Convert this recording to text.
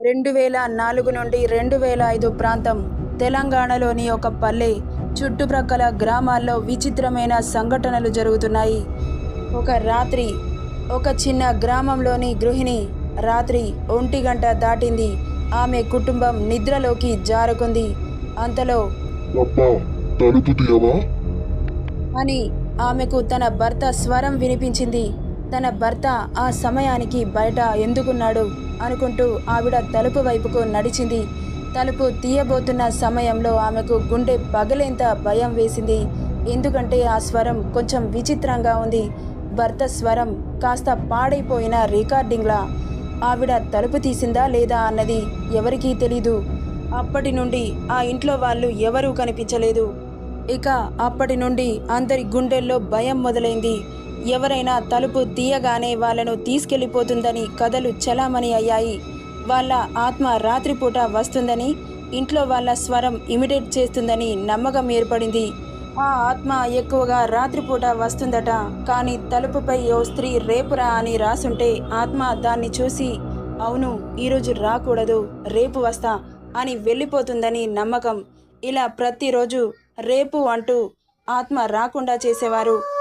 రెండు వేల నాలుగు నుండి రెండు వేల ఐదు ప్రాంతం తెలంగాణలోని ఒక పల్లె. చుట్టుప్రక్కల గ్రామాల్లో విచిత్రమైన సంఘటనలు జరుగుతున్నాయి. ఒక రాత్రి ఒక చిన్న గ్రామంలోని గృహిణి రాత్రి ఒంటి గంట దాటింది. ఆమె కుటుంబం నిద్రలోకి జారుకుంది. అంతలో అని ఆమెకు తన భర్త స్వరం వినిపించింది. తన భర్త ఆ సమయానికి బయట ఎందుకున్నాడు అనుకుంటూ ఆవిడ తలుపు వైపుకు నడిచింది. తలుపు తీయబోతున్న సమయంలో ఆమెకు గుండె పగలేంత భయం వేసింది. ఎందుకంటే ఆ స్వరం కొంచెం విచిత్రంగా ఉంది. భర్త స్వరం కాస్త పాడైపోయిన రికార్డింగ్లా. ఆవిడ తలుపు తీసిందా లేదా అన్నది ఎవరికీ తెలీదు. అప్పటి నుండి ఆ ఇంట్లో వాళ్ళు ఎవరూ కనిపించలేదు. ఇక అప్పటి నుండి అందరి గుండెల్లో భయం మొదలైంది. ఎవరైనా తలుపు తీయగానే వాళ్ళను తీసుకెళ్ళిపోతుందని కథలు చలామణి అయ్యాయి. వాళ్ళ ఆత్మ రాత్రిపూట వస్తుందని ఇంట్లో వాళ్ళ స్వరం ఇమిటేట్ చేస్తుందని నమ్మకం ఏర్పడింది. ఆ ఆత్మ ఎక్కువగా రాత్రిపూట వస్తుందట కానీ తలుపుపై ఓ స్త్రీ రేపురా అని రాసుంటే ఆత్మ దాన్ని చూసి అవును ఈరోజు రాకూడదు రేపు వస్తా అని వెళ్ళిపోతుందని నమ్మకం. ఇలా ప్రతిరోజు రేపు అంటూ ఆత్మ రాకుండా చేసేవారు.